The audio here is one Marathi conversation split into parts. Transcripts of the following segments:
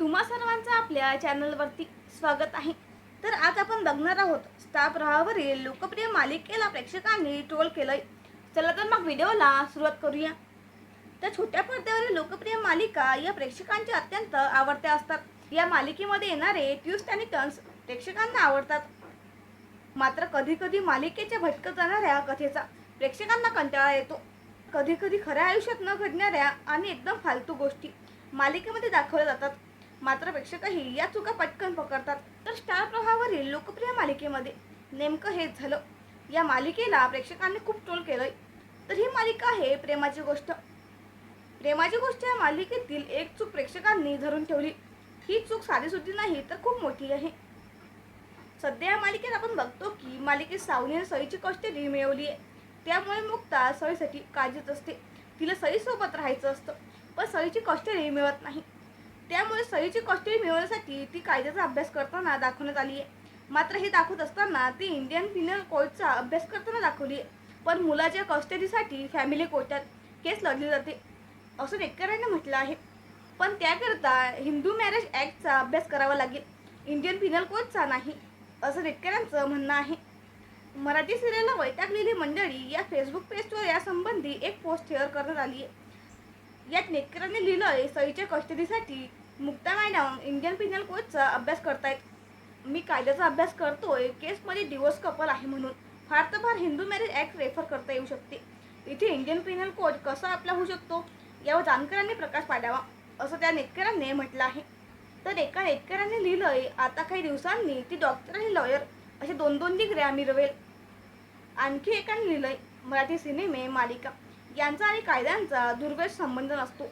तुम्हा सर्वांचं आपल्या चॅनलवरती स्वागत आहे. तर आज आपण बघणार आहोत स्टाफ रहावरील लोकप्रिय मालिकेला प्रेक्षकांनी ट्रोल केलंय. चला तर मग व्हिडिओला सुरुवात करूया. तर छोट्या पडद्यावरील लोकप्रिय मालिका या प्रेक्षकांच्या अत्यंत आवडत्या असतात. या मालिकेमध्ये येणारे ट्विस्ट आणि टर्न्स प्रेक्षकांना आवडतात. मात्र कधी कधी मालिकेच्या भटकत जाणाऱ्या कथेचा प्रेक्षकांना कंटाळा येतो. कधी कधी खऱ्या आयुष्यात न घडणाऱ्या आणि एकदम फालतू गोष्टी मालिकेमध्ये दाखवल्या जातात. मात्र प्रेक्षकही या चुका पटकन पकडतात. तर स्टार प्रवाहावरील लोकप्रिय मालिकेमध्ये नेमकं हेच झालं. या मालिकेला प्रेक्षकांनी खूप ट्रोल केलंय. तर ही मालिका आहे प्रेमाची गोष्ट. प्रेमाची गोष्ट या मालिकेतील एक चूक प्रेक्षकांनी धरून ठेवली. ही चूक साधीसुद्धी नाही तर खूप मोठी आहे. सध्या या मालिकेत आपण बघतो की मालिकेत सावनीने सईची कष्टरी मिळवली आहे. त्यामुळे मुक्ता सईसाठी काळजीत असते. तिला सईसोबत राहायचं असतं. पण सईची कष्टरी मिळत नाही. त्यामुळे सईची कस्टडी मिळवण्यासाठी ती कायद्याचा अभ्यास करताना दाखवण्यात आली आहे मात्र हे दाखवत असताना ती इंडियन पिनल कोडचा अभ्यास करताना दाखवली आहे पण मुलाच्या कस्टडीसाठी फॅमिली कोर्टात केस लढली जाते. असं नेटकऱ्यांनी म्हटलं आहे. पण त्याकरता हिंदू मॅरेज ॲक्टचा अभ्यास करावा लागेल. इंडियन पिनल कोडचा नाही असं नेटकऱ्यांचं म्हणणं आहे. मराठी सिरियलला वैतागलेली मंडळी या फेसबुक पेजवर यासंबंधी एक पोस्ट शेअर करण्यात आली आहे यात नेटकऱ्यांनी लिहिलं आहे सईच्या कस्टडीसाठी मुक्ता मॅडम इंडियन पिनल कोडचा अभ्यास करतायत. मी कायद्याचा अभ्यास करतोय केसमध्ये डिवोर्स कपल आहे म्हणून. फार तर फार हिंदू मॅरेज ॲक्ट रेफर करता येऊ शकते. इथे इंडियन पिनल कोड कसा आपला होऊ शकतो यावर जानकरांनी प्रकाश पाडावा असं त्या नेटकरांनी म्हटलं आहे. तर एका नेटकऱ्याने लिहिलंय आता काही दिवसांनी ती डॉक्टर आणि लॉयर असे दोन दोन डिग्र्या मिरवेल आणखी एकाने लिहिलंय मराठी सिनेमे मालिका. यांचा आणि कायद्यांचा दुर्वेश संबंध नसतो.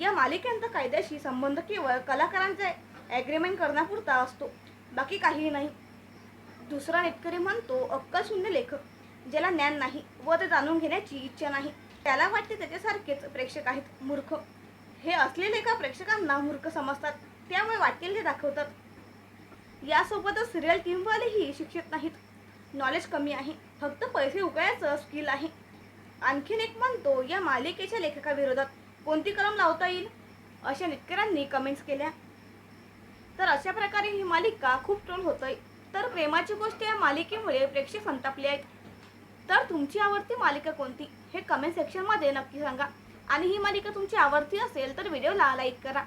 या मालिकेंचा कायद्याशी संबंध केवळ कलाकारांचा ॲग्रीमेंट करण्यापुरता असतो. बाकी काहीही नाही. दुसरा नेटकरी म्हणतो अक्कलशून्य लेखक ज्याला ज्ञान नाही व ते जाणून घेण्याची इच्छा नाही. त्याला वाटते त्याच्यासारखेच प्रेक्षक आहेत मूर्ख. हे असलेले का प्रेक्षकांना मूर्ख समजतात? त्यामुळे वाटेल ते दाखवतात. यासोबतच सिरियल टीमवालेही शिक्षित नाहीत. नॉलेज कमी आहे. फक्त पैसे उकळायचं स्किल आहे. आणखीन एक म्हणतो या मालिकेच्या लेखकाविरोधात कोणती कलम लावता येईल? अशा नेटकऱ्यांनी कमेंट्स केल्या. तर अशा प्रकारे ही मालिका खूप ट्रोल होतय. तर प्रेमाची गोष्ट या मालिकेमुळे प्रेक्षक संतापले आहेत. तर तुमची आवडती मालिका कोणती? हे कमेंट सेक्शनमध्ये नक्की सांगा. आणि ही मालिका तुमची आवडती असेल तर व्हिडिओला लाईक करा.